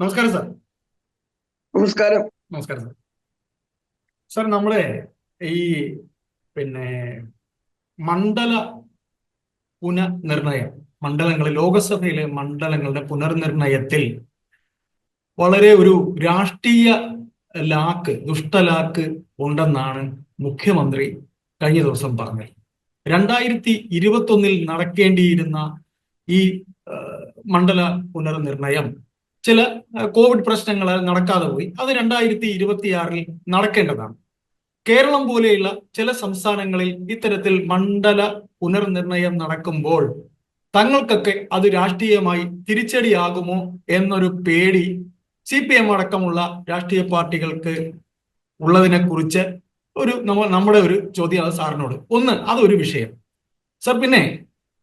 നമസ്കാരം സാർ. നമസ്കാരം. നമസ്കാരം സാർ. സാർ നമ്മളെ ഈ പിന്നെ മണ്ഡല പുനർനിർണയം മണ്ഡലങ്ങൾ ലോകസഭയിലെ മണ്ഡലങ്ങളുടെ പുനർനിർണയത്തിൽ വളരെ ഒരു രാഷ്ട്രീയ ലാക്ക് ദുഷ്ടലാക്ക് ഉണ്ടെന്നാണ് മുഖ്യമന്ത്രി കഴിഞ്ഞ ദിവസം പറഞ്ഞത്. രണ്ടായിരത്തി ഇരുപത്തൊന്നിൽ നടക്കേണ്ടിയിരുന്ന ഈ മണ്ഡല പുനർനിർണയം ചില കോവിഡ് പ്രശ്നങ്ങൾ നടക്കാതെ പോയി. അത് രണ്ടായിരത്തി ഇരുപത്തിയാറിൽ നടക്കേണ്ടതാണ്. കേരളം പോലെയുള്ള ചില സംസ്ഥാനങ്ങളിൽ ഇത്തരത്തിൽ മണ്ഡല പുനർനിർണയം നടക്കുമ്പോൾ തങ്ങൾക്കൊക്കെ അത് രാഷ്ട്രീയമായി തിരിച്ചടിയാകുമോ എന്നൊരു പേടി സി പി എം അടക്കമുള്ള രാഷ്ട്രീയ പാർട്ടികൾക്ക് ഉള്ളതിനെ കുറിച്ച് ഒരു നമ്മ നമ്മുടെ ഒരു ചോദ്യം അത് സാറിനോട്. ഒന്ന് അതൊരു വിഷയം. സർ പിന്നെ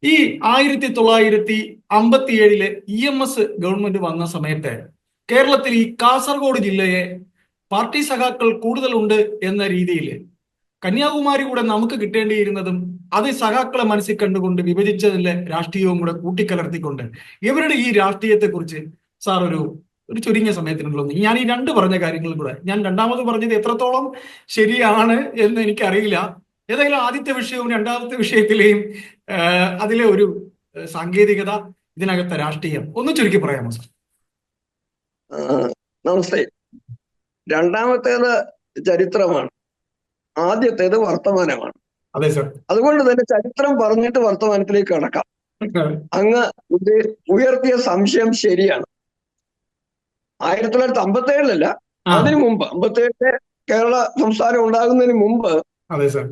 ഈ ആയിരത്തി തൊള്ളായിരത്തി അമ്പത്തി ഏഴിൽ ഇ എം എസ് ഗവൺമെന്റ് വന്ന സമയത്ത് കേരളത്തിൽ ഈ കാസർഗോഡ് ജില്ലയെ പാർട്ടി സഖാക്കൾ കൂടുതലുണ്ട് എന്ന രീതിയിൽ കന്യാകുമാരി കൂടെ നമുക്ക് കിട്ടേണ്ടിയിരുന്നതും അത് സഖാക്കളെ മനസ്സിൽ കണ്ടുകൊണ്ട് വിഭജിച്ചതിലെ രാഷ്ട്രീയവും കൂടെ കൂട്ടിക്കലർത്തിക്കൊണ്ട് ഇവരുടെ ഈ രാഷ്ട്രീയത്തെ കുറിച്ച് സാർ ഒരു ഒരു ചുരുങ്ങിയ സമയത്തിനുള്ളൂ ഞാൻ ഈ രണ്ട് പറഞ്ഞ കാര്യങ്ങളും കൂടെ ഞാൻ രണ്ടാമത് പറഞ്ഞത് എത്രത്തോളം ശരിയാണ് എന്ന് എനിക്കറിയില്ല. ഏതായാലും ആദ്യത്തെ വിഷയവും രണ്ടാമത്തെ വിഷയത്തിലെയും അതിലെ ഒരു സാങ്കേതികത ഇതിനകത്തെ രാഷ്ട്രീയം. ഒന്ന് ചുരുക്കി പറയാമോ സാർ? നമസ്തേ. രണ്ടാമത്തേത് ചരിത്രമാണ്. ആദ്യത്തേത് വർത്തമാനമാണ്. അതെ സർ. അതുകൊണ്ട് തന്നെ ചരിത്രം പറഞ്ഞിട്ട് വർത്തമാനത്തിലേക്ക് കടക്കാം. അങ്ങ് ഉയർത്തിയ സംശയം ശരിയാണ്. ആയിരത്തി തൊള്ളായിരത്തി അമ്പത്തി ഏഴിലല്ല അതിനു മുമ്പ് അമ്പത്തി ഏഴിലെ കേരള സംസ്ഥാനം ഉണ്ടാകുന്നതിന് മുമ്പ് അതെ സാർ.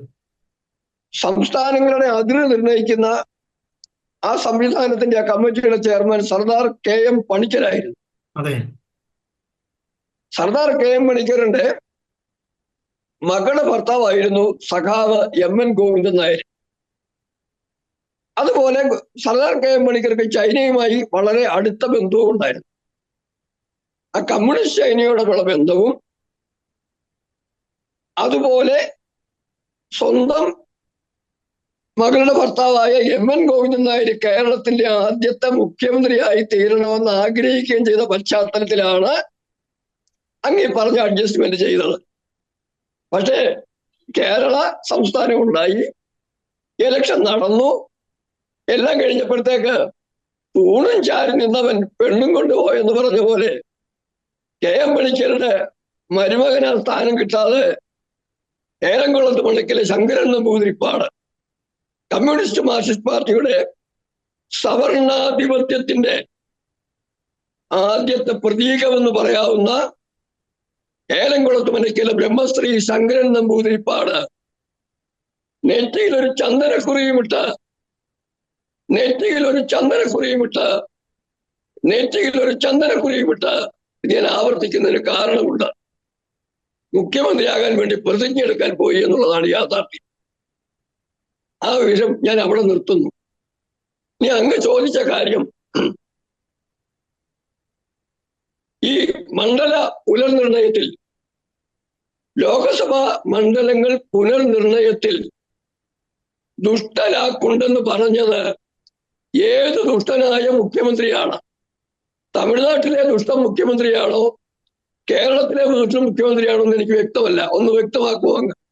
സംസ്ഥാനങ്ങളുടെ അതിര് നിർണയിക്കുന്ന ആ സംവിധാനത്തിന്റെ ആ കമ്മിറ്റിയുടെ ചെയർമാൻ സർദാർ കെ എം പണിക്കരായിരുന്നു. സർദാർ കെ എം പണിക്കറിന്റെ മകളുടെ ഭർത്താവായിരുന്നു സഖാവ് എം എൻ ഗോവിന്ദൻ നായർ. അതുപോലെ സർദാർ കെ എം പണിക്കർക്ക് ചൈനയുമായി വളരെ അടുത്ത ബന്ധവും ഉണ്ടായിരുന്നു. ആ കമ്മ്യൂണിസ്റ്റ് ചൈനയോടുള്ള ബന്ധവും അതുപോലെ സ്വന്തം മകളുടെ ഭർത്താവായ എം എൻ ഗോവിന്ദൻ നായർ കേരളത്തിന്റെ ആദ്യത്തെ മുഖ്യമന്ത്രിയായി തീരണമെന്ന് ആഗ്രഹിക്കുകയും ചെയ്ത പശ്ചാത്തലത്തിലാണ് അങ്ങ് പറഞ്ഞ അഡ്ജസ്റ്റ്മെന്റ് ചെയ്തത്. പക്ഷേ കേരള സംസ്ഥാനം ഉണ്ടായി. ഇലക്ഷൻ നടന്നു. എല്ലാം കഴിഞ്ഞപ്പോഴത്തേക്ക് തൂണും ചാരി നിന്നവൻ പെണ്ണും കൊണ്ടുപോയെന്ന് പറഞ്ഞ പോലെ കെ എം പണിക്കരുടെ മരുമകനാൽ സ്ഥാനം കിട്ടാതെ ഏലംകുളത്ത് മണിക്കലെ ശങ്കരൻ നമ്പൂതിരിപ്പാട് കമ്മ്യൂണിസ്റ്റ് മാർക്സിസ്റ്റ് പാർട്ടിയുടെ സവർണാധിപത്യത്തിന്റെ ആദ്യത്തെ പ്രതീകമെന്ന് പറയാവുന്ന ഏലംകുളത്ത് മനക്കിലെ ബ്രഹ്മശ്രീ ശങ്കരൻ നമ്പൂതിരിപ്പാട്. നെറ്റിയിൽ ഒരു ചന്ദനക്കുറിയുമിട്ട് നെറ്റിയിൽ ഒരു ചന്ദനക്കുറിയുമിട്ട് നെറ്റിയിൽ ഒരു ചന്ദനക്കുറിയുമിട്ട് ഇത് ഞാൻ ആവർത്തിക്കുന്നതിന് കാരണമുണ്ട്. മുഖ്യമന്ത്രിയാകാൻ വേണ്ടി പ്രതിജ്ഞ എടുക്കാൻ പോയി എന്നുള്ളതാണ് യാഥാർത്ഥ്യം. ആ വിഷയം ഞാൻ അവിടെ നിർത്തുന്നു. നീ അങ്ങ് ചോദിച്ച കാര്യം. ഈ മണ്ഡല പുനർനിർണയത്തിൽ ലോകസഭാ മണ്ഡലങ്ങൾ പുനർനിർണയത്തിൽ ദുഷ്ടനാക്കുണ്ടെന്ന് പറഞ്ഞത് ഏത് ദുഷ്ടനായ മുഖ്യമന്ത്രിയാണ്? തമിഴ്നാട്ടിലെ ദുഷ്ട മുഖ്യമന്ത്രിയാണോ? കേരളത്തിലെ ദുഷ്ട മുഖ്യമന്ത്രിയാണോ എന്ന് എനിക്ക് വ്യക്തമല്ല. ഒന്ന് വ്യക്തമാക്കുമോ അങ്ങ്?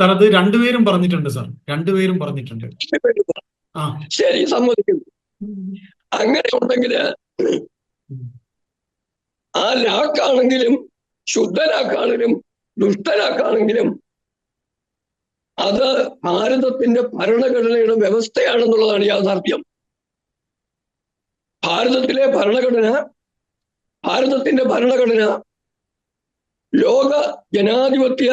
സാർ അത് രണ്ടുപേരും പറഞ്ഞിട്ടുണ്ട് സാർ രണ്ടുപേരും പറഞ്ഞിട്ടുണ്ട്. ആ. ശരി സമ്മതിക്കുന്നു. അങ്ങനെ ഉണ്ടെങ്കിൽ ആ ലാക്കാണെങ്കിലും ശുദ്ധനാക്കാണെങ്കിലും ദുഷ്ടനാക്കാണെങ്കിലും അത് ഭാരതത്തിന്റെ ഭരണഘടനയുടെ വ്യവസ്ഥയാണെന്നുള്ളതാണ് യാഥാർത്ഥ്യം. ഭാരതത്തിലെ ഭരണഘടന ഭാരതത്തിന്റെ ഭരണഘടന ലോക ജനാധിപത്യ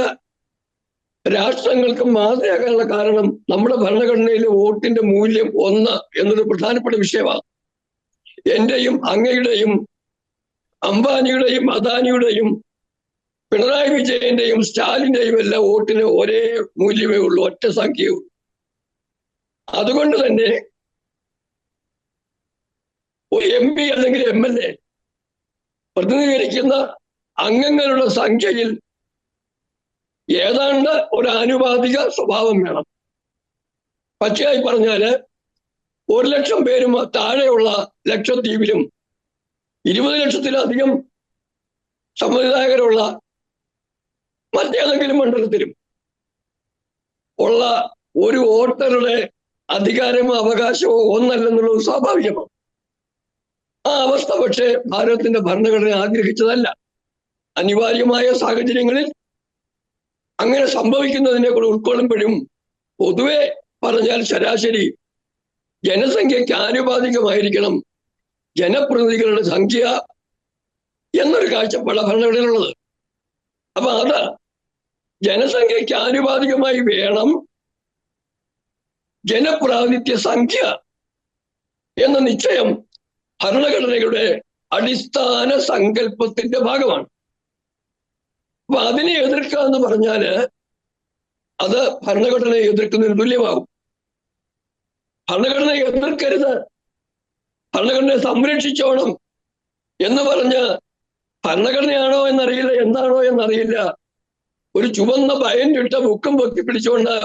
രാഷ്ട്രങ്ങൾക്ക് മാതൃകയാകാനുള്ള കാരണം നമ്മുടെ ഭരണഘടനയിലെ വോട്ടിന്റെ മൂല്യം ഒന്ന് എന്നൊരു പ്രധാനപ്പെട്ട വിഷയമാണ്. എന്റെയും അങ്ങയുടെയും അംബാനിയുടെയും അദാനിയുടെയും പിണറായി വിജയന്റെയും സ്റ്റാലിന്റെയും എല്ലാം വോട്ടിന് ഒരേ മൂല്യമേ ഉള്ളൂ ഒറ്റ സംഖ്യയേ ഉള്ളൂ. അതുകൊണ്ട് തന്നെ എം പി അല്ലെങ്കിൽ എം എൽ എ പ്രതിനിധീകരിക്കുന്ന അംഗങ്ങളുടെ സംഖ്യയിൽ ഏതാണ്ട് ഒരു ആനുപാതിക സ്വഭാവം വേണം. പച്ചയായി പറഞ്ഞാൽ ഒരു ലക്ഷം പേരും താഴെയുള്ള ലക്ഷദ്വീപിലും ഇരുപത് ലക്ഷത്തിലധികം സമ്മതിദായകരുള്ള മറ്റേതെങ്കിലും മണ്ഡലത്തിലും ഉള്ള ഒരു വോട്ടറുടെ അധികാരമോ അവകാശമോ ഒന്നല്ലെന്നുള്ളത് സ്വാഭാവികമാണ്. ആ അവസ്ഥ പക്ഷേ ഭാരതത്തിന്റെ ഭരണഘടന ആഗ്രഹിച്ചതല്ല. അനിവാര്യമായ സാഹചര്യങ്ങളിൽ അങ്ങനെ സംഭവിക്കുന്നതിനെ കൂടെ ഉൾക്കൊള്ളുമ്പോഴും പൊതുവെ പറഞ്ഞാൽ ശരാശരി ജനസംഖ്യയ്ക്ക് ആനുപാതികമായിരിക്കണം ജനപ്രതിനിധികളുടെ സംഖ്യ എന്നൊരു കാഴ്ചപ്പാട ഭരണഘടനയിലുള്ളത്. അപ്പൊ അത് ജനസംഖ്യയ്ക്ക് ആനുപാതികമായി വേണം ജനപ്രാതിനിധ്യ സംഖ്യ എന്ന നിശ്ചയം ഭരണഘടനയുടെ അടിസ്ഥാന സങ്കല്പത്തിന്റെ ഭാഗമാണ്. അപ്പൊ അതിനെ എതിർക്കുക എന്ന് പറഞ്ഞാൽ അത് ഭരണഘടനയെ എതിർക്കുന്നതിന് തുല്യമാകും. ഭരണഘടനയെ എതിർക്കരുത്. ഭരണഘടനയെ സംരക്ഷിച്ചോണം എന്ന് പറഞ്ഞ് ഭരണഘടനയാണോ എന്നറിയില്ല എന്താണോ എന്നറിയില്ല. ഒരു ചുവന്ന ഭയനിട്ട മുക്കും പൊക്കി പിടിച്ചുകൊണ്ട്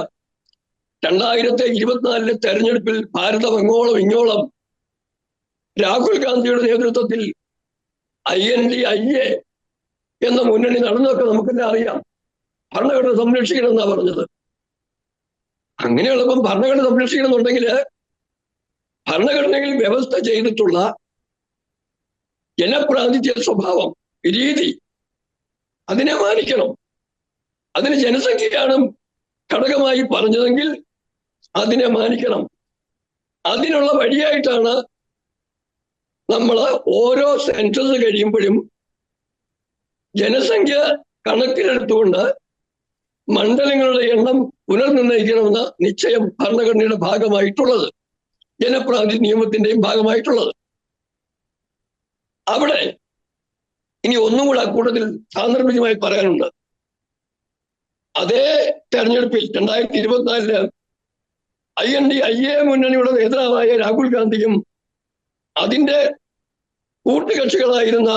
രണ്ടായിരത്തി ഇരുപത്തിനാലിലെ തെരഞ്ഞെടുപ്പിൽ ഭാരതം അങ്ങോളം ഇങ്ങോളം രാഹുൽ ഗാന്ധിയുടെ നേതൃത്വത്തിൽ I N D I A എന്ന മുന്നണി നടന്നതൊക്കെ നമുക്കെല്ലാം അറിയാം. ഭരണഘടന സംരക്ഷിക്കണം എന്നാ പറഞ്ഞത്. അങ്ങനെയുള്ളപ്പം ഭരണഘടന സംരക്ഷിക്കണമെന്നുണ്ടെങ്കിൽ ഭരണഘടനയിൽ വ്യവസ്ഥ ചെയ്തിട്ടുള്ള ജനപ്രാതിനിധ്യ സ്വഭാവം രീതി അതിനെ മാനിക്കണം. അതിന് ജനസംഖ്യയാണ് ഘടകമായി പറഞ്ഞതെങ്കിൽ അതിനെ മാനിക്കണം. അതിനുള്ള വഴിയായിട്ടാണ് നമ്മൾ ഓരോ സെൻസസ് കഴിയുമ്പോഴും ജനസംഖ്യ കണക്കിലെടുത്തുകൊണ്ട് മണ്ഡലങ്ങളുടെ എണ്ണം പുനർനിർണയിക്കണമെന്ന നിശ്ചയം ഭരണഘടനയുടെ ഭാഗമായിട്ടുള്ളത്. ജനപ്രാതി നിയമത്തിന്റെയും ഭാഗമായിട്ടുള്ളത്. അവിടെ ഇനി ഒന്നും കൂടെ അക്കൂട്ടത്തിൽ സാന്ദർഭികമായി പറയാനുണ്ട്. അതേ തെരഞ്ഞെടുപ്പിൽ രണ്ടായിരത്തി ഇരുപത്തിനാലിൽ I N D I A മുന്നണിയുടെ നേതാവായ രാഹുൽ ഗാന്ധിയും അതിന്റെ കൂട്ടുകക്ഷികളായിരുന്ന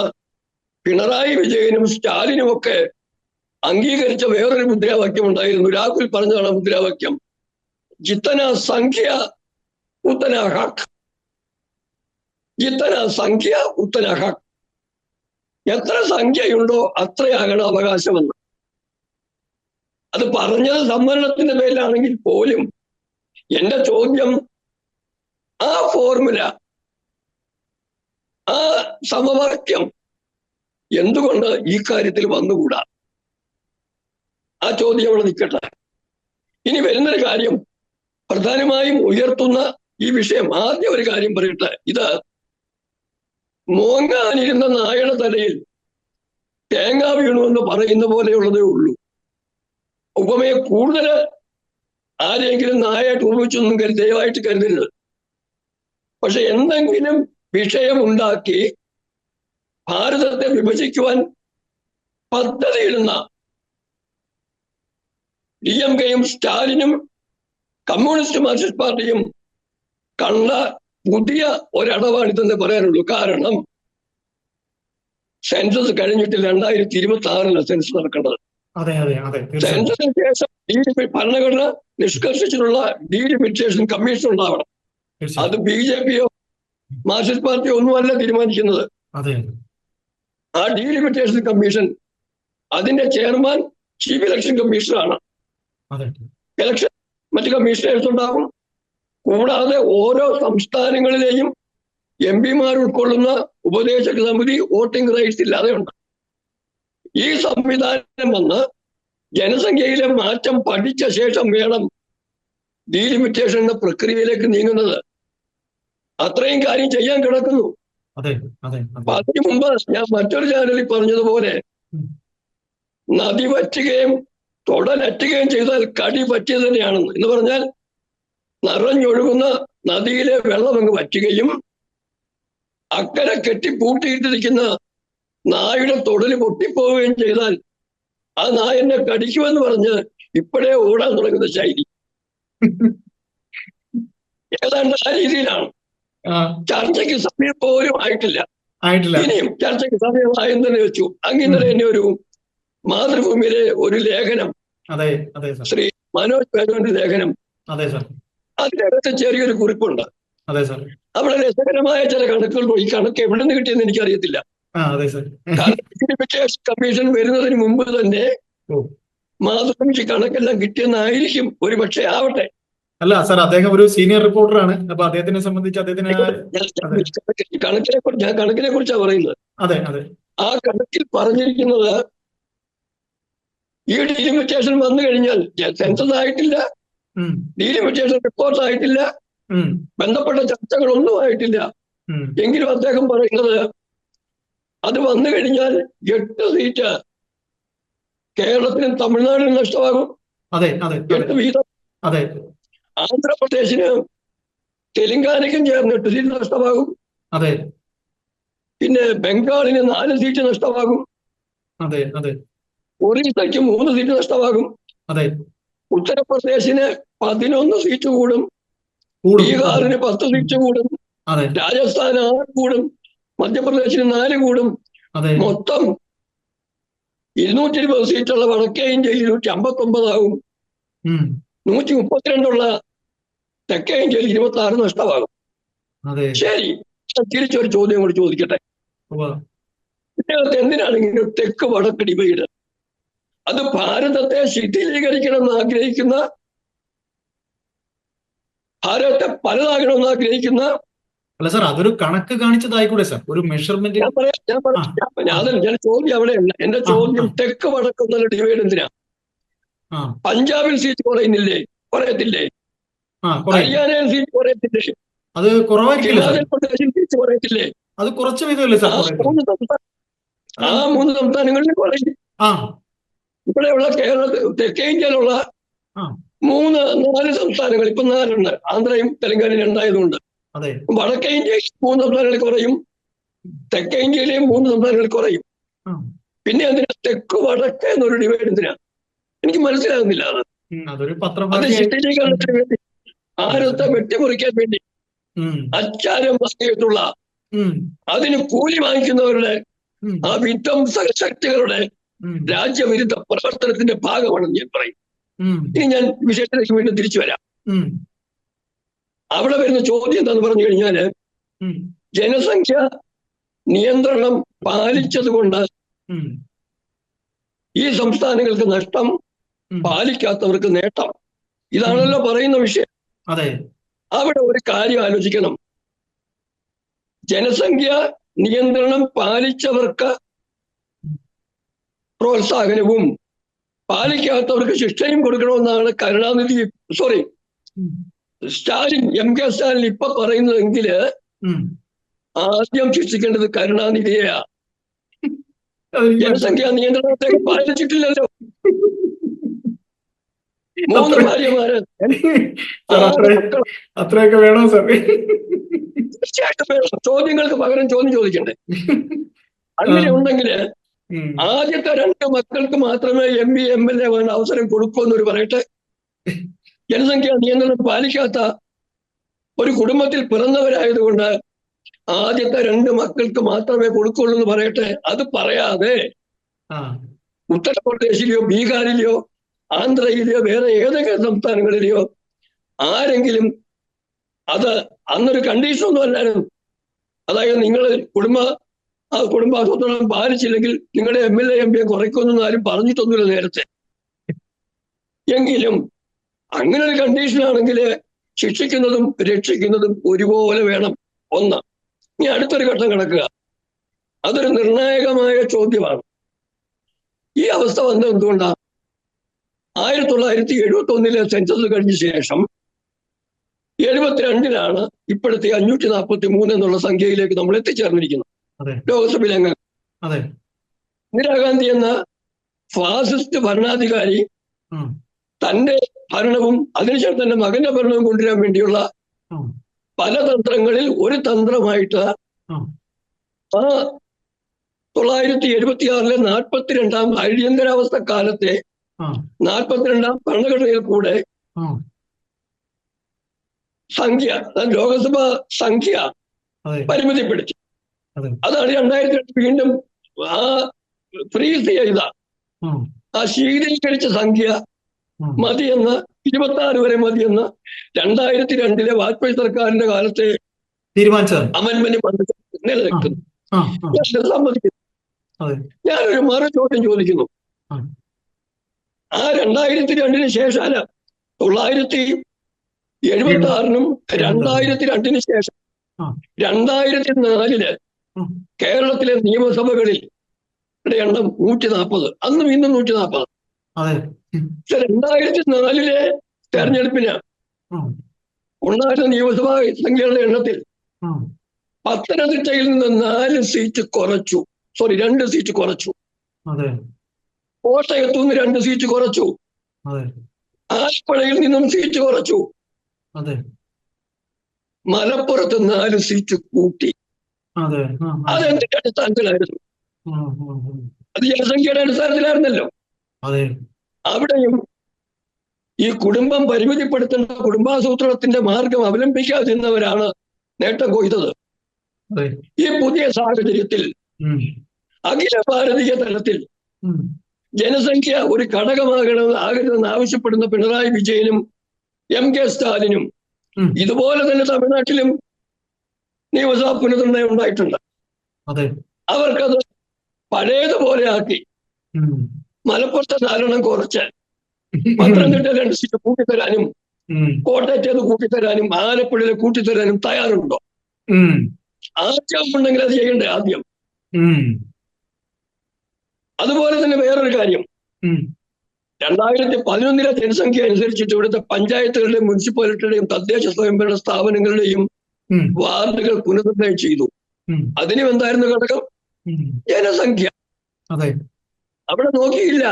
പിണറായി വിജയനും സ്റ്റാലിനും ഒക്കെ അംഗീകരിച്ച വേറൊരു മുദ്രാവാക്യം ഉണ്ടായിരുന്നു. രാഹുൽ പറഞ്ഞതാണ് മുദ്രാവാക്യം. ജിത്തന സംഖ്യ ഉത്തന ഹക്ക്. ജിത്തന സംഖ്യ ഉത്തന ഹക്ക്. എത്ര സംഖ്യയുണ്ടോ അത്രയാകണം അവകാശമെന്ന്. അത് പറഞ്ഞത് സംവരണത്തിന്റെ പേരിലാണെങ്കിൽ പോലും എന്റെ ചോദ്യം ആ ഫോർമുല ആ സമവാക്യം എന്തുകൊണ്ട് ഈ കാര്യത്തിൽ വന്നുകൂടാ? ആ ചോദ്യം അവിടെ നിൽക്കട്ടെ. ഇനി വരുന്നൊരു കാര്യം പ്രധാനമായും ഉയർത്തുന്ന ഈ വിഷയം. ആദ്യം ഒരു കാര്യം പറയട്ടെ. ഇത് മോങ്ങാനിരുന്ന നായയുടെ തലയിൽ തേങ്ങ എന്ന് പറയുന്ന പോലെയുള്ളതേ ഉള്ളൂ. ഉപമയെ കൂടുതൽ ആരെങ്കിലും നായായിട്ട് ഉപയോഗിച്ചൊന്നും കരുതി ദയവായിട്ട് കരുതരുത്. പക്ഷെ എന്തെങ്കിലും വിഷയമുണ്ടാക്കി ഭാരതത്തെ വിഭജിക്കുവാൻ പദ്ധതിയിടുന്ന ഡി എം കെയും സ്റ്റാലിനും കമ്മ്യൂണിസ്റ്റ് മാർക്സിസ്റ്റ് പാർട്ടിയും കണ്ട പുതിയ ഒരടവാണിതെന്ന് പറയാനുള്ളൂ. കാരണം സെൻസസ് കഴിഞ്ഞിട്ട് രണ്ടായിരത്തി ഇരുപത്തി ആറിലാണ് സെൻസസ് നടക്കേണ്ടത് സെൻസസിന് ശേഷം ഡി ഭരണഘടന നിഷ്കർഷിച്ചിട്ടുള്ള ഡീലിമിറ്റേഷൻ കമ്മീഷൻ ഉണ്ടാവണം. അത് ബി ജെ പിയോ മാർക്സിസ്റ്റ് പാർട്ടിയോ ഒന്നുമല്ല തീരുമാനിക്കുന്നത്. ആ ഡീലിമിറ്റേഷൻ കമ്മീഷൻ അതിന്റെ ചെയർമാൻ ചീഫ് ഇലക്ഷൻ കമ്മീഷണറാണ് ഇലക്ഷൻ മറ്റ് കമ്മീഷണേഴ്സ് ഉണ്ടാകും. കൂടാതെ ഓരോ സംസ്ഥാനങ്ങളിലെയും എം പിമാർ ഉൾക്കൊള്ളുന്ന ഉപദേശക സമിതി വോട്ടിംഗ് റൈറ്റ്സ് ഇല്ലാതെ ഉണ്ട്. ഈ സംവിധാനം വന്ന് ജനസംഖ്യയിലെ മാറ്റം പഠിച്ച ശേഷം വേണം ഡീലിമിറ്റേഷൻ എന്ന പ്രക്രിയയിലേക്ക് നീങ്ങുന്നത്. അത്രയും കാര്യം ചെയ്യാൻ കിടക്കുന്നു. അപ്പൊ അതെ അതിനു മുമ്പ് ഞാൻ മറ്റൊരു ചാനലിൽ പറഞ്ഞതുപോലെ. നദി വറ്റുകയും തൊടലറ്റുകയും ചെയ്താൽ കടി പറ്റിയത് തന്നെയാണെന്ന്. എന്ന് പറഞ്ഞാൽ നിറഞ്ഞൊഴുകുന്ന നദിയിലെ വെള്ളം അങ്ങ് വറ്റുകയും അക്കരെ കെട്ടി പൂട്ടിയിട്ടിരിക്കുന്ന നായുടെ തൊടൽ പൊട്ടിപ്പോവുകയും ചെയ്താൽ ആ നായനെ കടിക്കുമെന്ന് പറഞ്ഞ് ഇപ്പോഴേ ഓടാൻ തുടങ്ങുന്ന ശൈലി. ഏതാണ്ട് ആ രീതിയിലാണ്. ചർച്ചയ്ക്ക് സമയം പോലും ആയിട്ടില്ല. ആയിട്ടില്ല. ഇനിയും ചർച്ചയ്ക്ക് സമയമായെന്ന് തന്നെ വെച്ചു. അങ്ങനെ തന്നെ ഒരു മാതൃഭൂമിയിലെ ഒരു ലേഖനം അതെ അതെ ശ്രീ മനോജ് മേനോന്റെ ലേഖനം. അതെ സർ. അതിനകത്ത് ചെറിയൊരു കുറിപ്പുണ്ട്. അതെ സാർ. അവിടെ രസകരമായ ചില കണക്കുകൾ ഈ കണക്ക് എവിടെ നിന്ന് കിട്ടിയെന്ന് എനിക്കറിയത്തില്ല. കമ്മീഷൻ വരുന്നതിന് മുമ്പ് തന്നെ. മാതൃഭൂമിക്ക് കണക്കെല്ലാം കിട്ടിയെന്നായിരിക്കും ഒരു പക്ഷേ ആവട്ടെ. അല്ല സാർ അദ്ദേഹം ഒരു സീനിയർ റിപ്പോർട്ടറാണ് അപ്പൊ അദ്ദേഹത്തിനെ സംബന്ധിച്ച് അദ്ദേഹത്തിന് കണക്കിനെ കുറിച്ച് ഞാൻ കണക്കിനെ കുറിച്ചാണ് പറയുന്നത്. അതെ അതെ. ആ കണക്കിൽ പറഞ്ഞിരിക്കുന്നത് ഈ ഡീലിമിറ്റേഷൻ വന്നു കഴിഞ്ഞാൽ സെൻസസ് ആയിട്ടില്ല. ഡീലിമിറ്റേഷൻ റിപ്പോർട്ട് ആയിട്ടില്ല. ബന്ധപ്പെട്ട ചർച്ചകളൊന്നും ആയിട്ടില്ല. എങ്കിലും അദ്ദേഹം പറയുന്നത് അത് വന്നു കഴിഞ്ഞാൽ എട്ട് സീറ്റ് കേരളത്തിനും തമിഴ്നാടിനും നഷ്ടമാകും. അതെ അതെ അതെ. എട്ട് വീതം. അതെ. ആന്ധ്രാപ്രദേശിന് തെലങ്കാനയ്ക്കും ചേർന്ന് എട്ട് സീറ്റ് നഷ്ടമാകും. അതെ. പിന്നെ ബംഗാളിന് നാല് സീറ്റ് നഷ്ടമാകും. അതെ അതെ. ഒറീസയ്ക്ക് മൂന്ന് സീറ്റ് നഷ്ടമാകും. അതെ. ഉത്തർപ്രദേശിന് പതിനൊന്ന് സീറ്റ് കൂടും. ബീഹാറിന് പത്ത് സീറ്റ് കൂടും. രാജസ്ഥാന് രാജസ്ഥാൻ ആറ് കൂടും. മധ്യപ്രദേശിന് നാല് കൂടും. മൊത്തം ഇരുന്നൂറ്റി ഇരുപത് സീറ്റുള്ള വടക്കേ ഇന്ത്യയിൽ ഇരുന്നൂറ്റി അമ്പത്തി ഒമ്പതാകും നൂറ്റി മുപ്പത്തിരണ്ടുള്ള തെക്കേ ഇന്ത്യയിൽ ഇരുപത്തി ആറ് നഷ്ടമാകും ശരി. തിരിച്ചൊരു ചോദ്യം കൂടി ചോദിക്കട്ടെ. ഇദ്ദേഹത്തെ എന്തിനാണ് ഇങ്ങനെ തെക്ക് വടക്ക് ഡിവൈഡ് അത് ഭാരതത്തെ ശിഥിലീകരിക്കണമെന്ന് ആഗ്രഹിക്കുന്ന ഭാരതത്തെ പലതാകണമെന്ന് ആഗ്രഹിക്കുന്ന അല്ല സാർ അതൊരു കണക്ക് കാണിച്ചതായിക്കൂടെ സാർ? ഒരു മെഷർമെന്റ് ഞാൻ പറയാം ഞാൻ പറയാം. ഞാൻ- ചോദ്യം അവിടെ എന്റെ ചോദ്യം തെക്ക് വടക്ക് എന്നുള്ള ഡിവൈഡ് എന്തിനാ? പഞ്ചാബിൽ സീറ്റ് കുറയുന്നില്ലേ? കുറയത്തില്ലേ? അത് കുറവായിട്ടില്ല അത് കുറച്ച് വീതമല്ലേ സാർ ആ മൂന്ന് സംസ്ഥാനങ്ങളിൽ കുറയും. ഇവിടെയുള്ള കേരള തെക്കേ ഇന്ത്യയിലുള്ള. മൂന്ന് നാല് സംസ്ഥാനങ്ങൾ ഇപ്പൊ നാലുണ്ട്. ആന്ധ്രയും തെലങ്കാനയും രണ്ടായതുകൊണ്ട്. വടക്കേ ഇന്ത്യയിൽ മൂന്ന് സംസ്ഥാനങ്ങളിൽ കുറയും. തെക്കേ ഇന്ത്യയിലെയും മൂന്ന് സംസ്ഥാനങ്ങളിൽ കുറയും. പിന്നെ അതിന് തെക്ക് വടക്ക് എന്നൊരു ഡിവൈഡ് എന്തിനാ? എനിക്ക് മനസ്സിലാകുന്നില്ല. അത് അതൊരു അത് പത്രഭാഷയായി ശിഥിലീകരണത്തിന് ഭാരതത്തെ വെട്ടിമുറിക്കാൻ വേണ്ടി അച്ചാരം വാങ്ങിയിട്ടുള്ള അതിന് കൂലി വാങ്ങിക്കുന്നവരുടെ ആ വിധ്വംസക ശക്തികളുടെ രാജ്യവിരുദ്ധ പ്രവർത്തനത്തിന്റെ ഭാഗമാണെന്ന് ഞാൻ പറയും. ഇനി ഞാൻ വിഷയത്തിലേക്ക് വീണ്ടും തിരിച്ചു വരാം. അവിടെ വരുന്ന ചോദ്യം എന്താന്ന് പറഞ്ഞു കഴിഞ്ഞാൽ ജനസംഖ്യ നിയന്ത്രണം പാലിച്ചത് കൊണ്ട് ഈ സംസ്ഥാനങ്ങൾക്ക് നഷ്ടം പാലിക്കാത്തവർക്ക് നേട്ടം. ഇതാണല്ലോ പറയുന്ന വിഷയം. അതെ. അവിടെ ഒരു കാര്യം ആലോചിക്കണം. ജനസംഖ്യ നിയന്ത്രണം പാലിച്ചവർക്ക് പ്രോത്സാഹനവും പാലിക്കാത്തവർക്ക് ശിക്ഷയും കൊടുക്കണമെന്നാണ് Karunanidhi sorry Stalin M K Stalin ഇപ്പൊ പറയുന്നതെങ്കിൽ. ആദ്യം ശിക്ഷിക്കേണ്ടത് കരുണാനിധിയെയാ. ജനസംഖ്യാ നിയന്ത്രണത്തെ പാലിച്ചിട്ടില്ലല്ലോ. മൂന്ന് ഭാര്യമാര് അത്രയൊക്കെ വേണോ സാർ തീർച്ചയായിട്ടും വേണം. ചോദ്യങ്ങൾക്ക് പകരം ചോദ്യം ചോദിക്കണ്ടേ? അങ്ങനെ ഉണ്ടെങ്കിൽ ആദ്യത്തെ രണ്ട് മക്കൾക്ക് മാത്രമേ M P M L A വേണ്ട അവസരം കൊടുക്കൂ എന്നൊരു പറയട്ടെ? ജനസംഖ്യാ നിയന്ത്രണം പാലിക്കാത്ത ഒരു കുടുംബത്തിൽ പിറന്നവരായതുകൊണ്ട് ആദ്യത്തെ രണ്ട് മക്കൾക്ക് മാത്രമേ കൊടുക്കുള്ളൂ എന്ന് പറയട്ടെ? അത് പറയാതെ ഉത്തർപ്രദേശിലെയോ ബീഹാറിലെയോ ആന്ധ്രയിലെയോ വേറെ ഏതെങ്കിലും സംസ്ഥാനങ്ങളിലെയോ ആരെങ്കിലും അത് അന്നൊരു കണ്ടീഷൻ ഒന്നും അല്ലായിരുന്നു. അതായത് നിങ്ങൾ കുടുംബ ആ കുടുംബാസൂത്രണം പാലിച്ചില്ലെങ്കിൽ നിങ്ങളുടെ എം എൽ എ എം പിയെ കുറയ്ക്കുമെന്നൊന്നും ആരും പറഞ്ഞിട്ടൊന്നുമില്ല നേരത്തെ. എങ്കിലും അങ്ങനെ ഒരു കണ്ടീഷനാണെങ്കിൽ ശിക്ഷിക്കുന്നതും രക്ഷിക്കുന്നതും ഒരുപോലെ വേണം. ഒന്ന് ഇനി അടുത്തൊരു ഘട്ടം കിടക്കുക അതൊരു നിർണായകമായ ചോദ്യമാണ്. ഈ അവസ്ഥ വന്നത് എന്തുകൊണ്ടാ? ആയിരത്തി തൊള്ളായിരത്തി എഴുപത്തി ഒന്നിലെ സെൻസസ് കഴിഞ്ഞ ശേഷം എഴുപത്തിരണ്ടിലാണ് ഇപ്പോഴത്തെ അഞ്ഞൂറ്റി നാൽപ്പത്തി മൂന്ന് എന്നുള്ള സംഖ്യയിലേക്ക് നമ്മൾ എത്തിച്ചേർന്നിരിക്കുന്നത്. അതെ. ലോകസഭയിലെ അംഗം ഇന്ദിരാഗാന്ധി എന്ന ഫാസിസ്റ്റ് ഭരണാധികാരി തന്റെ ഭരണവും അതിനുശേഷം തന്റെ മകന്റെ ഭരണവും കൊണ്ടുവരാൻ വേണ്ടിയുള്ള പല തന്ത്രങ്ങളിൽ ഒരു തന്ത്രമായിട്ട്. ആ തൊള്ളായിരത്തി എഴുപത്തിയാറിലെ നാൽപ്പത്തിരണ്ടാം അടിയന്തരാവസ്ഥ കാലത്തെ നാൽപ്പത്തിരണ്ടാം ഭരണഘടനയിൽ കൂടെ സംഖ്യ ലോകസഭ സംഖ്യ പരിമിതിപ്പെടുത്തി. അതെ. അതാണ് രണ്ടായിരത്തി എട്ട് വീണ്ടും ആ ഫ്രീസ് ചെയ്ത ആ. ശീതീകരിച്ച സംഖ്യ. മതിയെന്ന് ഇരുപത്തി ആറ് വരെ മതിയെന്ന് രണ്ടായിരത്തി രണ്ടിലെ വാജ്പേയി സർക്കാരിന്റെ കാലത്തെ അമൻമെന്റ് നിലനിൽക്കുന്നു. സമ്മതിക്കുന്നു. ഞാനൊരു മറു ചോദ്യം ചോദിക്കുന്നു ആ. രണ്ടായിരത്തി രണ്ടിന് ശേഷം അല്ല തൊള്ളായിരത്തി എഴുപത്തി ആറിനും രണ്ടായിരത്തി രണ്ടിന് ശേഷം. രണ്ടായിരത്തി നാലിൽ കേരളത്തിലെ നിയമസഭകളിൽ എണ്ണം നൂറ്റി നാൽപ്പത് അന്നും ഇന്നും നൂറ്റി നാൽപ്പത് രണ്ടായിരത്തി നാലിലെ തെരഞ്ഞെടുപ്പിന്. ഉണ്ടായിരുന്ന നിയമസഭാ സംഖ്യകളുടെ എണ്ണത്തിൽ. പത്തനംതിട്ടയിൽ നിന്ന് നാല് സീറ്റ് കുറച്ചു സോറി രണ്ട് സീറ്റ് കുറച്ചു കോട്ടയത്തു നിന്ന് രണ്ട് സീറ്റ് കുറച്ചു. ആലപ്പുഴയിൽ നിന്നും സീറ്റ് കുറച്ചു. മലപ്പുറത്ത് നാല് സീറ്റ് കൂട്ടി. അതെന്തിന്റെ അടിസ്ഥാനത്തിലായിരുന്നു. അത് ജനസംഖ്യയുടെ അടിസ്ഥാനത്തിലായിരുന്നല്ലോ. അവിടെയും ഈ കുടുംബം പരിമിതിപ്പെടുത്തേണ്ട കുടുംബാസൂത്രണത്തിന്റെ മാർഗം അവലംബിക്കാതിരുന്നവരാണ് നേട്ടം കൊയ്തത്. ഈ പുതിയ സാഹചര്യത്തിൽ അഖില ഭാരതീയ തലത്തിൽ. ജനസംഖ്യ ഒരു ഘടകമാകണമെന്ന് ആകരുതെന്ന് ആവശ്യപ്പെടുന്ന പിണറായി വിജയനും എം കെ സ്റ്റാലിനും ഇതുപോലെ തന്നെ തമിഴ്നാട്ടിലും നിയമസഭാ പുനർനിർണയം ഉണ്ടായിട്ടുണ്ട്. അവർക്കത് പഴയതുപോലെ ആക്കി. മലപ്പുറത്തെ ധാരണം കുറച്ച്. പത്തനംതിട്ട രണ്ട് സീറ്റ് കൂട്ടിത്തരാനും കോട്ടയത്തേത് കൂട്ടിത്തരാനും ആലപ്പുഴയിൽ കൂട്ടിത്തരാനും തയ്യാറുണ്ടോ? ആദ്യം ഉണ്ടെങ്കിൽ അത് ചെയ്യണ്ടേ ആദ്യം? അതുപോലെ തന്നെ വേറൊരു കാര്യം. രണ്ടായിരത്തി പതിനൊന്നിലെ ജനസംഖ്യ അനുസരിച്ചിട്ട് ഇവിടുത്തെ പഞ്ചായത്തുകളുടെയും മുനിസിപ്പാലിറ്റിയുടെയും തദ്ദേശ സ്വയംഭരണ സ്ഥാപനങ്ങളുടെയും വാർഡുകൾ പുനർനിർണയം ചെയ്തു. അതിനും എന്തായിരുന്നു ഘടകം? ജനസംഖ്യ. അവിടെ നോക്കിയില്ല.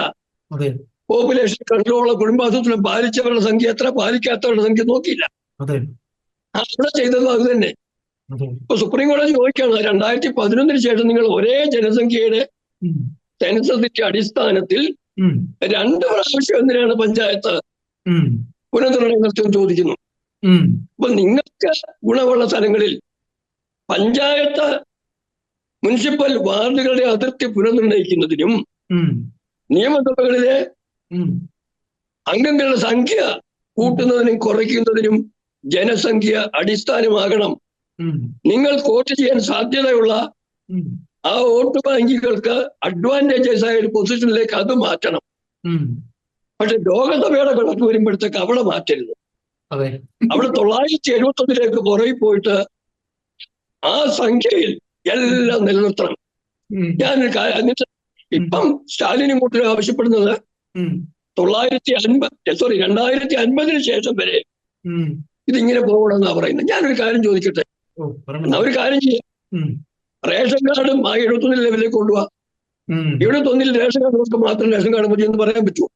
പോപ്പുലേഷൻ കൺട്രോൾ കുടുംബാസൂത്രണം പാലിച്ചവരുടെ സംഖ്യ എത്ര പാലിക്കാത്തവരുടെ സംഖ്യ നോക്കിയില്ല. അവിടെ ചെയ്തത് അത് തന്നെ. ഇപ്പൊ സുപ്രീം കോടതി ചോദിക്കുകയാണ് രണ്ടായിരത്തി പതിനൊന്നിന് ശേഷം നിങ്ങൾ ഒരേ ജനസംഖ്യയുടെ സെൻസസിന്റെ അടിസ്ഥാനത്തിൽ രണ്ട് പ്രാവശ്യം എന്തിനാണ് പഞ്ചായത്ത് പുനർനിർണയം ചോദിക്കുന്നു. അപ്പൊ നിങ്ങൾക്ക് ഗുണമുള്ള സ്ഥലങ്ങളിൽ പഞ്ചായത്ത് മുനിസിപ്പൽ വാർഡുകളുടെ അതിർത്തി പുനർനിർണയിക്കുന്നതിനും നിയമസഭകളിലെ. അംഗങ്ങളുടെ സംഖ്യ കൂട്ടുന്നതിനും കുറയ്ക്കുന്നതിനും ജനസംഖ്യ അടിസ്ഥാനമാകണം. നിങ്ങൾ കോട്ട് ചെയ്യാൻ സാധ്യതയുള്ള ആ വോട്ട് ബാങ്കുകൾക്ക് അഡ്വാന്റേജസ് ആയ ഒരു പൊസിഷനിലേക്ക് അത് മാറ്റണം. പക്ഷെ ലോകസഭയുടെ കണക്ക് വരുമ്പോഴത്തേക്ക് അവിടെ മാറ്റരുത്. അവിടെ തൊള്ളായിരത്തി എഴുപത്തി ഒന്നിലേക്ക് പുറകിൽ പോയിട്ട് ആ സംഖ്യയിൽ എല്ലാം നിലനിർത്തണം. ഞാൻ ഇപ്പം സ്റ്റാലിനും കൂട്ടി ആവശ്യപ്പെടുന്നത് തൊള്ളായിരത്തി അൻപത് സോറി രണ്ടായിരത്തി അൻപതിന് ശേഷം വരെ ഇതിങ്ങനെ പോകണമെന്നാ പറയുന്നത്. ഞാനൊരു കാര്യം ചോദിക്കട്ടെ? ഒരു കാര്യം ചെയ്യാം. റേഷൻ കാർഡും ആ എഴുപത്തൊന്നിൽ ലെവലിലേക്ക് കൊണ്ടുപോവാ. എഴുപത്തൊന്നിൽ റേഷൻ കാർഡ് മാത്രം റേഷൻ കാർഡ് മതി എന്ന് പറയാൻ പറ്റുമോ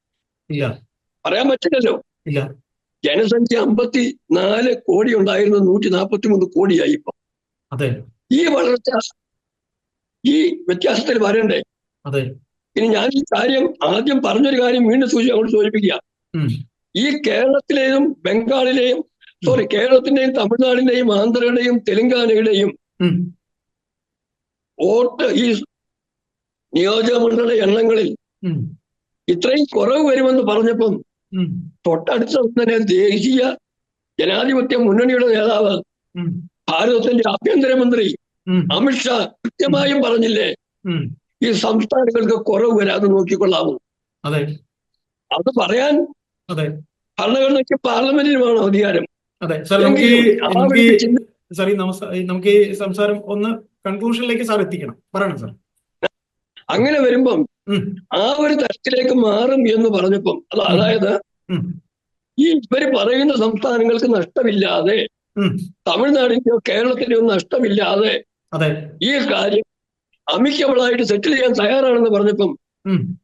ഇല്ല. പറയാൻ പറ്റില്ലല്ലോ. ഇല്ല. ജനസംഖ്യ അമ്പത്തി നാല് കോടി ഉണ്ടായിരുന്ന നൂറ്റി നാൽപ്പത്തി മൂന്ന് കോടിയായി ഇപ്പൊ. ഈ വളർച്ച ഈ വ്യത്യാസത്തിൽ വരണ്ടേ? ഇനി ഞാൻ ഈ കാര്യം ആദ്യം പറഞ്ഞൊരു കാര്യം വീണ്ടും സൂചി അങ്ങോട്ട് സൂചിപ്പിക്കുക. ഈ കേരളത്തിലെയും ബംഗാളിലെയും സോറി കേരളത്തിന്റെയും തമിഴ്നാടിന്റെയും ആന്ധ്രയുടെയും തെലങ്കാനയുടെയും വോട്ട് ഈ നിയോജകമണ്ഡല എണ്ണങ്ങളിൽ ഇത്രയും കുറവ് വരുമെന്ന് പറഞ്ഞപ്പം തൊട്ടടുത്ത തന്നെ ദേശീയ ജനാധിപത്യ മുന്നണിയുടെ നേതാവ് ഭാരതത്തിന്റെ ആഭ്യന്തരമന്ത്രി അമിത്ഷാ കൃത്യമായും പറഞ്ഞില്ലേ? ഈ സംസ്ഥാനങ്ങൾക്ക് കുറവ് വരാതെ നോക്കിക്കൊള്ളാമോ? അതെ. അത് പറയാൻ അതെ. ഭരണഘടനയ്ക്ക് പാർലമെന്റിനുമാണ് അധികാരം. അതെ. സാർ നമുക്ക് നമുക്ക് ഈ സംസാരം ഒന്ന് കൺക്ലൂഷനിലേക്ക് സാർ എത്തിക്കണം. പറയണം സാർ അങ്ങനെ വരുമ്പം ആ ഒരു തരത്തിലേക്ക് മാറും എന്ന് പറഞ്ഞപ്പം അത് അതായത് ഈ ഇവർ പറയുന്ന സംസ്ഥാനങ്ങൾക്ക് നഷ്ടമില്ലാതെ. തമിഴ്നാടിന്റെയോ കേരളത്തിന്റെയോ നഷ്ടമില്ലാതെ ഈ കാര്യം അമിക്കബിളായിട്ട് സെറ്റിൽ ചെയ്യാൻ തയ്യാറാണെന്ന് പറഞ്ഞപ്പം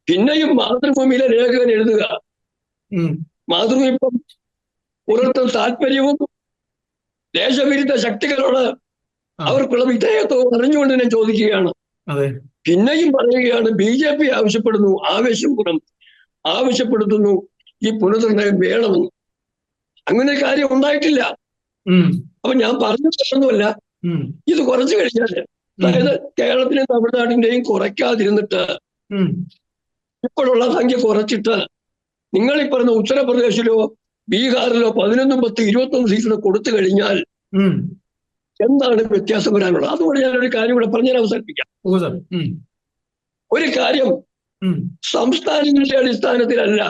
പിന്നെയും മാതൃഭൂമിയിലെ രേഖകൻ എഴുതുക. മാതൃഭൂമി ഇപ്പം പുറത്തും താല്പര്യവും ദേശവിരുദ്ധ ശക്തികളോട്. അവർക്കുള്ള വിധേയത്വം അറിഞ്ഞുകൊണ്ട് ഞാൻ ചോദിക്കുകയാണ്. പിന്നെയും പറയുകയാണ് ബി ജെ പി ആവശ്യപ്പെടുന്നു ആവേശം ആവേശപുരം ആവശ്യപ്പെടുത്തുന്നു ഈ പുനർനിർണയം വേണമെന്ന്. അങ്ങനെ കാര്യം ഉണ്ടായിട്ടില്ല. അപ്പൊ ഞാൻ പറഞ്ഞതൊന്നുമല്ല തരുന്നുമല്ല ഇത് കുറച്ചു കഴിഞ്ഞാൽ അതായത് കേരളത്തിന്റെയും തമിഴ്നാടിന്റെയും കുറയ്ക്കാതിരുന്നിട്ട് ഇപ്പോഴുള്ള സംഖ്യ കുറച്ചിട്ട് നിങ്ങൾ ഈ പറഞ്ഞ ഉത്തർപ്രദേശിലോ ബീഹാറിലോ പതിനൊന്നും പത്ത് ഇരുപത്തൊന്ന് സീറ്റിന് കൊടുത്തു കഴിഞ്ഞാൽ. എന്താണ് വ്യത്യാസം വരാനുള്ളത്? അതുകൊണ്ട് ഒരു കാര്യം കൂടെ പറഞ്ഞാൽ അവസാനിപ്പിക്കാം ഒരു കാര്യം സംസ്ഥാനത്തിന്റെ സംസ്ഥാനങ്ങളുടെ അടിസ്ഥാനത്തിലല്ല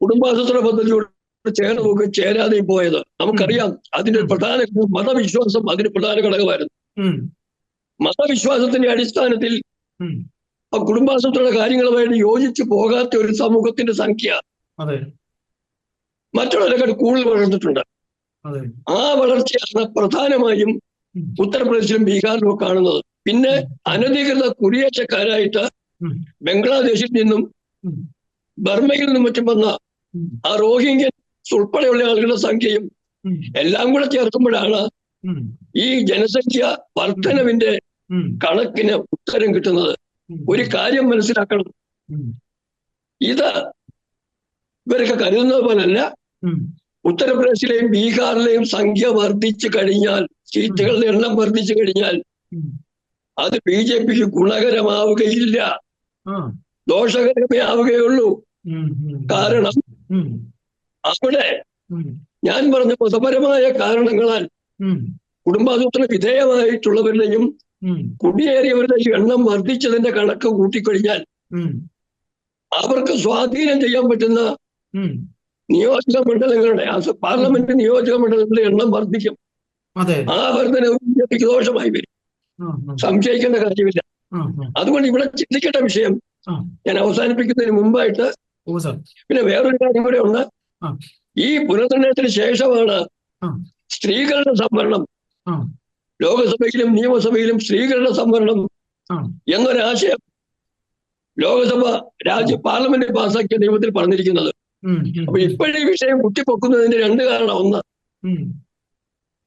കുടുംബാസൂത്ര കുടുംബാസൂത്രണ പദ്ധതിയോട് ചേർന്ന് നോക്കി ചേരാതെ പോയത്. നമുക്കറിയാം അതിന്റെ പ്രധാന മതവിശ്വാസം അതിന് പ്രധാന ഘടകമായിരുന്നു. മതവിശ്വാസത്തിന്റെ അടിസ്ഥാനത്തിൽ കുടുംബാസൂത്രണ കാര്യങ്ങളുമായിട്ട് യോജിച്ച് പോകാത്ത ഒരു സമൂഹത്തിന്റെ സംഖ്യ അതെ. മറ്റുള്ളവരെക്കാൾ കൂടുതൽ വളർന്നിട്ടുണ്ട്. ആ വളർച്ചയാണ് പ്രധാനമായും. ഉത്തർപ്രദേശിലും ബീഹാറിലും കാണുന്നത്. പിന്നെ അനധികൃത കുടിയേറ്റക്കാരായിട്ട് ബംഗ്ലാദേശിൽ നിന്നും ബർമ്മയിൽ ബർമയിൽ നിന്നും മറ്റും വന്ന ആ റോഹിംഗ്യൻ ഉൾപ്പെടെയുള്ള ആളുകളുടെ സംഖ്യയും എല്ലാം കൂടെ ചേർക്കുമ്പോഴാണ് ഈ ജനസംഖ്യ വർധനവിന്റെ. കണക്കിന് ഉത്തരം കിട്ടുന്നത്. ഒരു കാര്യം മനസ്സിലാക്കണം. ഇത് ഇവരൊക്കെ കരുതുന്നത് പോലല്ല. ഉം. ഉത്തർപ്രദേശിലെയും ബീഹാറിലെയും സംഖ്യ വർദ്ധിച്ചു കഴിഞ്ഞാൽ സീറ്റുകളുടെ എണ്ണം വർദ്ധിച്ചു കഴിഞ്ഞാൽ അത് ബി ജെ പിക്ക് ഗുണകരമാവുകയില്ല. ദോഷകരമേ ആവുകയുള്ളൂ. കാരണം. അവിടെ ഞാൻ പറഞ്ഞ മതപരമായ കാരണങ്ങളാൽ. കുടുംബാസൂത്രണ വിധേയമായിട്ടുള്ളവരുടെയും കുടിയേറിയവരുടെയും എണ്ണം വർദ്ധിച്ചതിന്റെ കണക്ക് കൂട്ടിക്കഴിഞ്ഞാൽ അവർക്ക് സ്വാധീനം ചെയ്യാൻ പറ്റുന്ന. നിയോജക മണ്ഡലങ്ങളുടെ പാർലമെന്റ് നിയോജക മണ്ഡലങ്ങളുടെ എണ്ണം വർദ്ധിക്കും. ആ വർധന ദോഷമായി വരും. സംശയിക്കേണ്ട കാര്യമില്ല. അതുകൊണ്ട് ഇവിടെ ചിന്തിക്കേണ്ട വിഷയം ഞാൻ അവസാനിപ്പിക്കുന്നതിന് മുമ്പായിട്ട് പിന്നെ വേറൊരു കാര്യം കൂടെ ഉണ്ട്. ഈ പുനർനിർണയത്തിന് ശേഷമാണ് സ്ത്രീകളുടെ സംവരണം. ലോകസഭയിലും നിയമസഭയിലും സ്ത്രീകളുടെ സംവരണം. എന്നൊരാശയം ലോകസഭ രാജ്യ പാർലമെന്റ് പാസാക്കിയ നിയമത്തിൽ പറഞ്ഞിരിക്കുന്നത്. അപ്പൊ ഇപ്പോഴീ വിഷയം കുത്തിപ്പൊക്കുന്നതിന്റെ രണ്ട് കാരണം ഒന്ന്.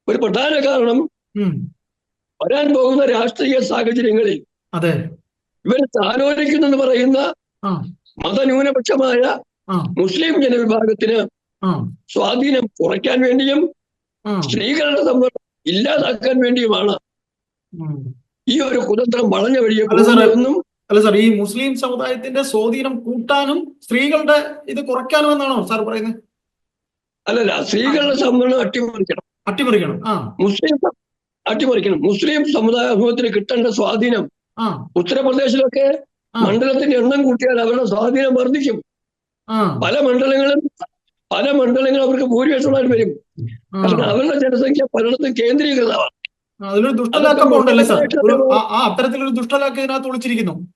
ഒരു പ്രധാന കാരണം വരാൻ പോകുന്ന രാഷ്ട്രീയ സാഹചര്യങ്ങളിൽ അതെ. ഇവർ ആലോചിക്കുന്നെന്ന് പറയുന്ന മതന്യൂനപക്ഷമായ മുസ്ലിം ജനവിഭാഗത്തിന് സ്വാധീനം കുറയ്ക്കാൻ വേണ്ടിയും സ്ത്രീകളുടെ സംവരണം ഇല്ലാതാക്കാൻ വേണ്ടിയുമാണ്. ഈ ഒരു കുതന്ത്രം വളഞ്ഞ വഴിയെ അല്ല സാർ ഈ മുസ്ലിം സമുദായത്തിന്റെ സ്വാധീനം കൂട്ടാനും സ്ത്രീകളുടെ ഇത് കുറയ്ക്കാനും എന്നാണോ സാർ പറയുന്നത് അല്ലല്ല സ്ത്രീകളുടെ സംവരണം അട്ടിമറിക്കണം. അട്ടിമറിക്കണം ആ. മുസ്ലിം അട്ടിമറിക്കണം. മുസ്ലിം സമുദായ സമൂഹത്തിന് കിട്ടേണ്ട സ്വാധീനം ഉത്തർപ്രദേശിലൊക്കെ. മണ്ഡലത്തിന്റെ എണ്ണം കൂട്ടിയാൽ അവരുടെ സ്വാധീനം വർദ്ധിക്കും. പല മണ്ഡലങ്ങളും പല മണ്ഡലങ്ങളും അവർക്ക് ഭൂരിപക്ഷമായിട്ട് വരും. കാരണം അവരുടെ ജനസംഖ്യ പലയിടത്തും കേന്ദ്രീകൃതമാണ്. അതിനൊരു അതിലൊരു ദുഷ്ടലാക്കം ഉണ്ടല്ലേ സാർ ആ അത്തരത്തിലൊരു ദുഷ്ടലാക്കം ഇതിനകത്ത് ഒളിച്ചിരിക്കുന്നു.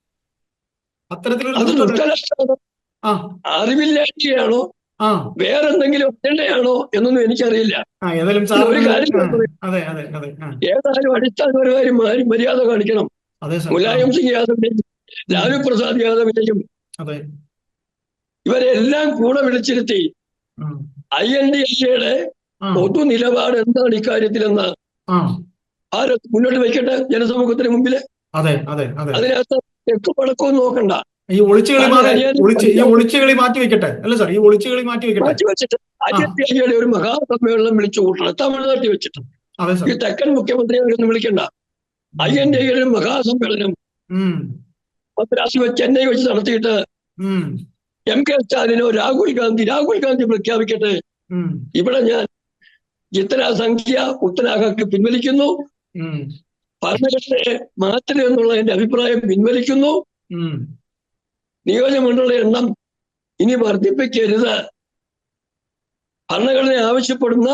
അത്തരത്തിലൊരു അത് ദുഷ്ടലാക്കം ദുഷ്ടലക്ഷണമാണോ ആ. അറിവില്ലായ്മയാണോ? ആ. വേറെന്തെങ്കിലും അജണ്ടയാണോ എന്നൊന്നും എനിക്കറിയില്ല. ഒരു കാര്യം ഏതായാലും അടിസ്ഥാനപരമായി മാറി മര്യാദ കാണിക്കണം. മുലായം സിംഗ് യാദവിനെയും ലാലു പ്രസാദ് യാദവിനെയും ഇവരെല്ലാം കൂടെ വിളിച്ചിരുത്തി ഐ എൻ ഡി എയുടെ പൊതു നിലപാട് എന്താണ് ഇക്കാര്യത്തിലെന്ന് ആര് മുന്നോട്ട് വയ്ക്കട്ടെ ജനസമൂഹത്തിന് മുമ്പിൽ അതെ അതെ അതെ. അതിനകത്ത് തെക്കും വടക്കവും നോക്കണ്ട. ഈ ഒളിച്ചുകളി ഒളിച്ച് ഈ ഒളിച്ചുകളി മാറ്റി വെക്കട്ടെ. അല്ല സാർ ഈ ഒളിച്ചുകളി മാറ്റി വെക്കട്ടെ. മാറ്റി വെച്ചിട്ട് ഒരു മഹാസമ്മേളനം വിളിച്ചു കൂട്ടണം. തമിഴ്നാട്ടിൽ വെച്ചിട്ട്. അതെ സാർ ഈ തെക്കൻ മുഖ്യമന്ത്രിയെ അവരൊന്നും വിളിക്കണ്ട. ഐ എൻ ഡി എയുടെ ഒരു മഹാസമ്മേളനം. മദ്രാസ് വെച്ച് ചെന്നൈ വെച്ച് നടത്തിയിട്ട് എം കെ സ്റ്റാലിനോ രാഹുൽ ഗാന്ധി രാഹുൽ ഗാന്ധി പ്രഖ്യാപിക്കട്ടെ. ഇവിടെ ഞാൻ ഇത്തര സംഖ്യ ഉത്തരാഖണ്ഡ് പിൻവലിക്കുന്നു. ഭരണഘടനയെ മാറ്റണം എന്നുള്ള എന്റെ അഭിപ്രായം പിൻവലിക്കുന്നു. ഉം. നിയോജകമണ്ഡല എണ്ണം ഇനി വർദ്ധിപ്പിക്കരുത്. ഭരണഘടന ആവശ്യപ്പെടുന്ന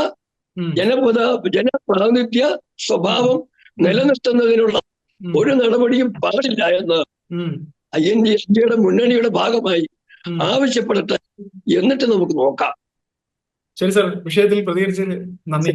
ജനപദ ജനപ്രാതിനിധ്യ സ്വഭാവം നിലനിർത്തുന്നതിനുള്ള ഒരു നടപടിയും പാടില്ല എന്ന് ഐ എൻ ഡി എസ് ഡിയുടെ മുന്നണിയുടെ ഭാഗമായി ആവശ്യപ്പെടട്ടെ എന്നിട്ട് നമുക്ക് നോക്കാം. ശരി സാർ. വിഷയത്തിൽ പ്രതികരിച്ചതിന് നന്ദി.